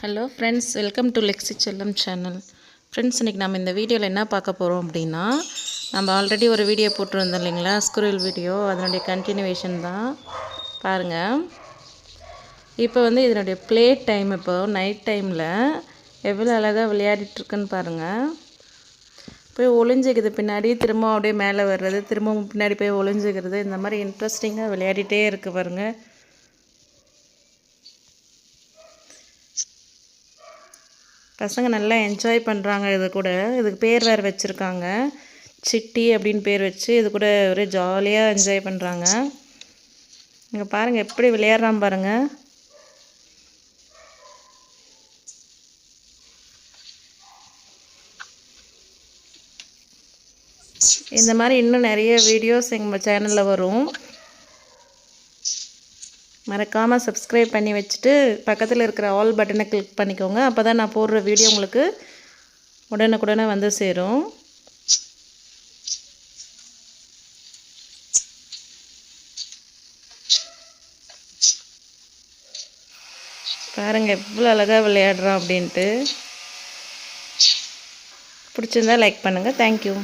Hello friends welcome to Lexi Chellam channel friends இன்றைக்கி நம்ம இந்த வீடியோவில் என்ன பார்க்க போகிறோம் அப்படின்னா நம்ம ஆல்ரெடி ஒரு வீடியோ போட்டிருந்தோம் இல்லைங்களா? ஸ்குரில் வீடியோ அதனுடைய கண்டினியூவேஷன் தான். பாருங்கள் இப்போ வந்து இதனுடைய ப்ளே டைம் இப்போ நைட் டைமில் எவ்வளோ அழகாக விளையாடிட்டுருக்குன்னு பாருங்கள் போய் ஒளிஞ்சிக்குது பின்னாடி திரும்ப அப்படியே மேலே வர்றது திரும்ப பின்னாடி போய் ஒளிஞ்சிக்கிறது இந்த மாதிரி இன்ட்ரெஸ்டிங்காக விளையாடிட்டே இருக்குது பாருங்கள் பசங்க நல்லா என்ஜாய் பண்ணுறாங்க இது கூட. இதுக்கு பேர் வேறு வச்சுருக்காங்க. சிட்டி அப்படின்னு பேர் வச்சு இது கூட ஒரே ஜாலியாக என்ஜாய் பண்ணுறாங்க இங்கே பாருங்கள் எப்படி விளையாடுறான் பாருங்கள் இந்த மாதிரி இன்னும் நிறைய வீடியோஸ் எங்கள் சேனலில் வரும். மறக்காமல் சப்ஸ்கிரைப் பண்ணி வச்சுட்டு பக்கத்தில் இருக்கிற ஆல் பட்டனை கிளிக் பண்ணிக்கோங்க. அப்போ தான் நான் போடுற வீடியோ உங்களுக்கு உடனுக்குடனே வந்து சேரும். பாருங்கள் எவ்வளோ அழகாக விளையாடுறோம் அப்படின்ட்டு. பிடிச்சிருந்தா லைக் பண்ணுங்கள் தேங்க்யூ